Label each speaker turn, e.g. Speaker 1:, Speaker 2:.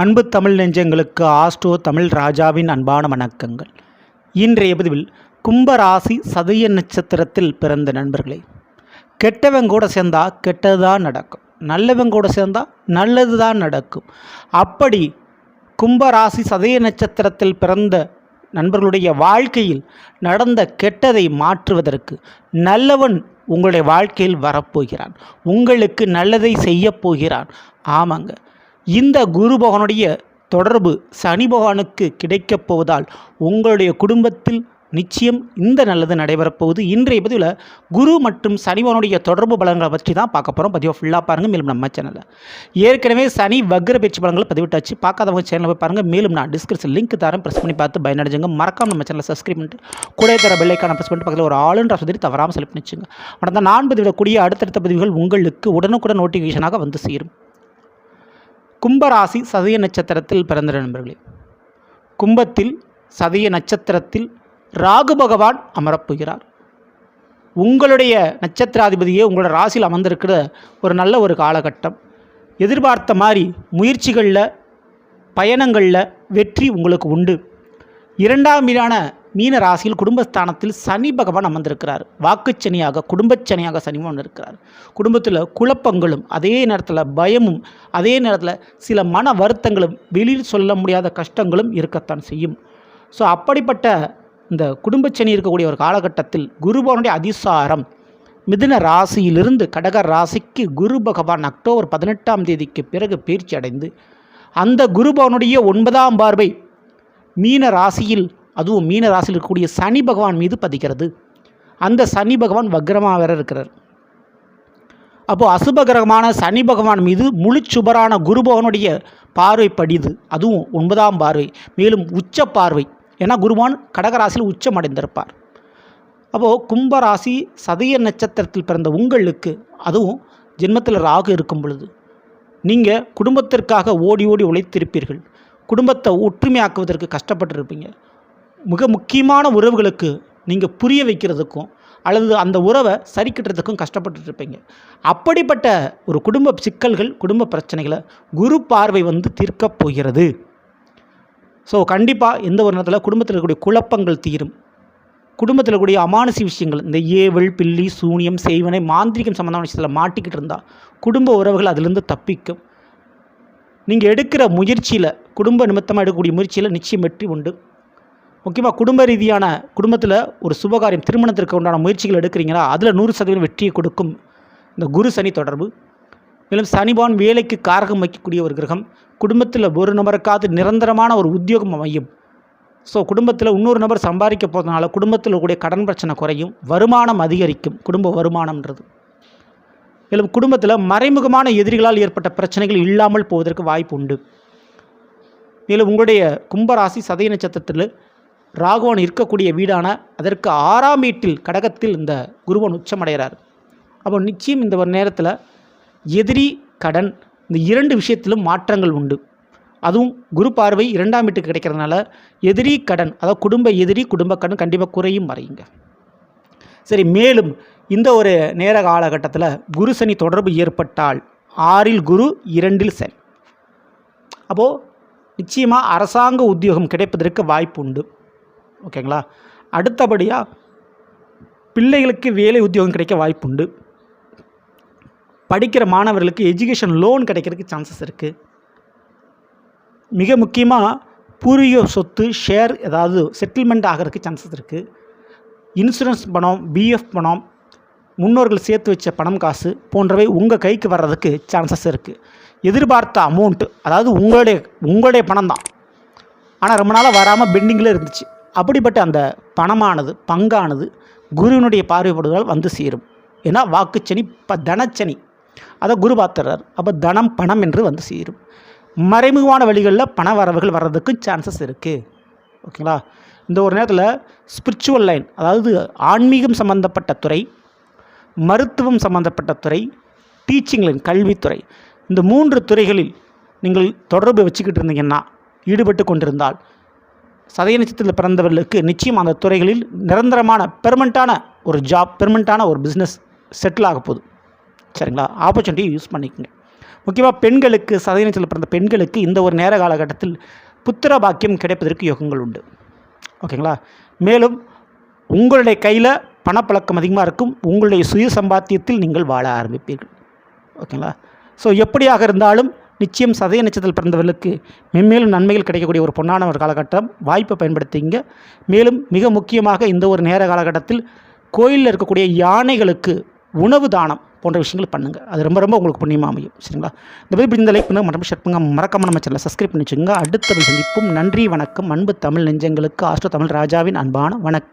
Speaker 1: அன்பு தமிழ் நெஞ்சங்களுக்கு ஆஸ்ட்ரோ தமிழ் ராஜாவின் அன்பான வணக்கங்கள். இன்றைய பதிவில் கும்பராசி சதய நட்சத்திரத்தில் பிறந்த நண்பர்களே கெட்டவங்க கூட சேர்ந்தா கெட்டதுதான் நடக்கும் நல்லவங்க கூட சேர்ந்தா நல்லது தான் நடக்கும். அப்படி கும்பராசி சதய நட்சத்திரத்தில் பிறந்த நண்பர்களுடைய வாழ்க்கையில் நடந்த கெட்டதை மாற்றுவதற்கு நல்லவன் உங்களுடைய வாழ்க்கையில் வரப்போகிறான் உங்களுக்கு நல்லதை செய்யப் போகிறான். ஆமாங்க இந்த குரு பகவானுடைய தொடர்பு சனி பகவானுக்கு கிடைக்கப் போவதால் உங்களுடைய குடும்பத்தில் நிச்சயம் இந்த நல்லது நடைபெறப்போகுது இன்றைய பதிவில் குரு மற்றும் சனிவனுடைய தொடர்பு பலன்களை பற்றி தான் பார்க்க போகிறோம் பதிவை ஃபுல்லாக பாருங்கள் மேலும் நம்ம சேனலில் ஏற்கனவே சனி வக்ர பயிற்சி பலன்களை பதிவிட்டாச்சு. பார்க்காதவங்க சேனலில் போய் பாருங்கள் மேலும் நான் டிஸ்கிரிப்ஷன் லிங்க் தரேன். ப்ரெஸ் பண்ணி பார்த்து பயனடைஞ்சுங்க. மறக்காம நம்ம சேனலை சப்ஸ்கிரைப் பண்ணிட்டு கூட தர பெல்லைக்கான ப்ரெஸ் பண்ணிட்டு பக்கத்தில் ஒரு ஆளுன்ற சொல்லி தவறாமல் செலுத்தி பண்ணிச்சுங்க. ஆனால் நான் பதிவிடக்கூடிய அடுத்தடுத்த பதிவுகள் உங்களுக்கு உடனுக்குடன் நோட்டிஃபிகேஷனாக வந்து சேரும். கும்பராசி சதய நட்சத்திரத்தில் பிறந்த நண்பர்களே கும்பத்தில் சதய நட்சத்திரத்தில் ராகு பகவான் அமரப்போகிறார். உங்களுடைய நட்சத்திராதிபதியே உங்களோட ராசியில் அமர்ந்திருக்கிற ஒரு நல்ல ஒரு காலகட்டம். எதிர்பார்த்த மாதிரி முயற்சிகளில் பயணங்களில் வெற்றி உங்களுக்கு உண்டு. இரண்டாம் மீதான மீன ராசியில் குடும்பஸ்தானத்தில் சனி பகவான் அமர்ந்திருக்கிறார். வாக்குச்சனியாக குடும்பச்சனியாக சனி பகவான் இருக்கிறார். குடும்பத்தில் குழப்பங்களும் அதே நேரத்தில் பயமும் அதே நேரத்தில் சில மன வருத்தங்களும் வெளியில் சொல்ல முடியாத கஷ்டங்களும் இருக்கத்தான் செய்யும். ஸோ அப்படிப்பட்ட இந்த குடும்பச்சனி இருக்கக்கூடிய ஒரு காலகட்டத்தில் குருபவனுடைய அதிசாரம் மிதுன ராசியிலிருந்து கடக ராசிக்கு குரு பகவான் அக்டோபர் பதினெட்டாம் தேதிக்கு பிறகு பயிற்சி அடைந்து அந்த குருபவனுடைய ஒன்பதாம் பார்வை மீன ராசியில் அதுவும் மீன ராசியில் இருக்கக்கூடிய சனி பகவான் மீது பதிக்கிறது. அந்த சனி பகவான் வக்ரமாக வேற இருக்கிறார். அப்போது அசுபகிரகமான சனி பகவான் மீது முழு சுபரான குருபகவனுடைய பார்வை படிது அதுவும் ஒன்பதாம் பார்வை. மேலும் உச்ச பார்வை. ஏன்னா குருவான் கடகராசியில் உச்சம் அடைந்திருப்பார். அப்போது கும்பராசி சதய நட்சத்திரத்தில் பிறந்த உங்களுக்கு அதுவும் ஜென்மத்தில் ராகு இருக்கும் பொழுது நீங்கள் குடும்பத்திற்காக ஓடி ஓடி உழைத்திருப்பீர்கள். குடும்பத்தை ஒற்றுமையாக்குவதற்கு கஷ்டப்பட்டிருப்பீங்க. மிக முக்கியமான உறவுகளுக்கு நீங்கள் புரிய வைக்கிறதுக்கும் அல்லது அந்த உறவை சரி கட்டுறதுக்கும் கஷ்டப்பட்டுருப்பீங்க அப்படிப்பட்ட ஒரு குடும்ப சிக்கல்கள் குடும்ப பிரச்சனைகளை குரு பார்வை வந்து தீர்க்கப் போகிறது. ஸோ கண்டிப்பாக எந்த ஒரு நேரத்தில் குடும்பத்தில் இருக்கக்கூடிய குழப்பங்கள் தீரும். குடும்பத்தில் இருக்கக்கூடிய அமானுஷி விஷயங்கள் இந்த ஏவல் பில்லி சூனியம் செய்வனை மாந்திரிகம் சம்மந்தமான விஷயத்தில் மாட்டிக்கிட்டு இருந்தால் குடும்ப உறவுகள் அதிலிருந்து தப்பிக்கும். நீங்கள் எடுக்கிற முயற்சியில் குடும்ப நிமித்தமாக எடுக்கக்கூடிய முயற்சியில் நிச்சயம் வெற்றி உண்டு. முக்கியமாக குடும்ப ரீதியான குடும்பத்தில் ஒரு சுபகாரியம் திருமணத்திற்கு உண்டான முயற்சிகள் எடுக்கிறீங்களா? அதில் நூறு சதவீதம் வெற்றியை கொடுக்கும் இந்த குரு சனி தொடர்பு. மேலும் சனிபான் வேலைக்கு காரகம் வைக்கக்கூடிய ஒரு கிரகம். குடும்பத்தில் ஒரு நபருக்காவது நிரந்தரமான ஒரு உத்தியோகம் அமையும். ஸோ குடும்பத்தில் இன்னொரு நபர் சம்பாதிக்க போகிறதுனால குடும்பத்தில் கூடிய கடன் பிரச்சனை குறையும். வருமானம் அதிகரிக்கும். குடும்ப வருமானம்ன்றது. மேலும் குடும்பத்தில் மறைமுகமான எதிரிகளால் ஏற்பட்ட பிரச்சனைகள் இல்லாமல் போவதற்கு வாய்ப்பு உண்டு. மேலும் உங்களுடைய கும்பராசி சதய நட்சத்திரத்தில் ராகவன் இருக்கக்கூடிய வீடான அதற்கு ஆறாம் வீட்டில் கடகத்தில் இந்த குருவன் உச்சமடைகிறார். அப்போ நிச்சயம் இந்த ஒரு நேரத்தில் எதிரி கடன் இந்த இரண்டு விஷயத்திலும் மாற்றங்கள் உண்டு. அதுவும் குரு பார்வை இரண்டாம் வீட்டுக்கு கிடைக்கிறதுனால எதிரி கடன் அதாவது குடும்ப எதிரி குடும்ப கடன் கண்டிப்பாக குறையும் மறையுங்க. சரி மேலும் இந்த ஒரு நேர காலகட்டத்தில் குரு சனி தொடர்பு ஏற்பட்டால் ஆறில் குரு இரண்டில் சனி. அப்போது நிச்சயமாக அரசாங்க உத்தியோகம் கிடைப்பதற்கு வாய்ப்பு உண்டு. ஓகேங்களா? அடுத்தபடியாக பிள்ளைகளுக்கு வேலை உத்தியோகம் கிடைக்க வாய்ப்புண்டு. படிக்கிற மாணவர்களுக்கு எஜுகேஷன் லோன் கிடைக்கிறதுக்கு சான்சஸ் இருக்குது மிக முக்கியமாக பூர்வீக சொத்து ஷேர் ஏதாவது செட்டில்மெண்ட் ஆகிறதுக்கு சான்சஸ் இருக்குது இன்சூரன்ஸ் பணம் பிஎஃப் பணம் முன்னோர்கள் சேர்த்து வச்ச பணம் காசு போன்றவை உங்கள் கைக்கு வர்றதுக்கு சான்சஸ் இருக்குது எதிர்பார்த்த அமௌண்ட்டு அதாவது உங்களுடைய உங்களுடைய பணம் தான் ஆனால் ரொம்ப நாளாக வராமல் பெண்டிங்கில் இருந்துச்சு. அப்படிப்பட்ட அந்த பணமானது பங்கானது குருவினுடைய பார்வைப்படுவதால் வந்து சேரும். ஏன்னா வாக்குச்சனி ப தனச்சனி. அதை குரு பார்த்துறார் அப்போ தனம் பணம் என்று வந்து சேரும். மறைமுகமான வழிகளில் பண வரவுகள் வர்றதுக்கும் சான்சஸ் இருக்குது ஓகேங்களா? இந்த ஒரு நேரத்தில் ஸ்பிரிச்சுவல் லைன் அதாவது ஆன்மீகம் சம்மந்தப்பட்ட துறை மருத்துவம் சம்மந்தப்பட்ட துறை டீச்சிங் லைன் கல்வித்துறை இந்த மூன்று துறைகளில் நீங்கள் தொடர்பு வச்சுக்கிட்டு இருந்தீங்கன்னா ஈடுபட்டு கொண்டிருந்தால் சதய நட்சத்திரத்தில் பிறந்தவர்களுக்கு நிச்சயம் அந்த துறைகளில் நிரந்தரமான பெர்மனண்ட்டான ஒரு ஜாப் பெர்மனண்ட்டான ஒரு பிஸ்னஸ் செட்டில் ஆக போகுது. சரிங்களா? ஆப்பர்ச்சுனிட்டியை யூஸ் பண்ணிக்கோங்க. முக்கியமாக பெண்களுக்கு சதய நட்சத்திரத்தில் பிறந்த பெண்களுக்கு இந்த ஒரு நேர காலகட்டத்தில் புத்திர பாக்கியம் கிடைப்பதற்கு யோகங்கள் உண்டு. ஓகேங்களா? மேலும் உங்களுடைய கையில் பணப்பழக்கம் அதிகமாக இருக்கும். உங்களுடைய சுய சம்பாத்தியத்தில் நீங்கள் வாழ ஆரம்பிப்பீர்கள். ஓகேங்களா? ஸோ எப்படியாக இருந்தாலும் நிச்சயம் சதய நட்சத்திரத்தில் பிறந்தவர்களுக்கு மென்மேலும் நன்மைகள் கிடைக்கக்கூடிய ஒரு பொன்னான ஒரு காலகட்டம். வாய்ப்பை பயன்படுத்திங்க. மேலும் மிக முக்கியமாக இந்த ஒரு நேர காலகட்டத்தில் கோயிலில் இருக்கக்கூடிய யானைகளுக்கு உணவு தானம் போன்ற விஷயங்கள் பண்ணுங்கள் அது ரொம்ப ரொம்ப உங்களுக்கு புண்ணியமாக அமையும். சரிங்களா? இந்த மாதிரி இந்த லைக் பண்ணுங்கள் மற்றும் ஷேர் பண்ணுங்கள் மறக்காம நம்ம சேனலை சப்ஸ்கிரைப் பண்ணி வச்சுங்க அடுத்த சந்திப்பும். நன்றி வணக்கம். அன்பு தமிழ் நெஞ்சங்களுக்கு ஆஸ்ட்ரோ தமிழ் ராஜாவின் அன்பான வணக்கம்.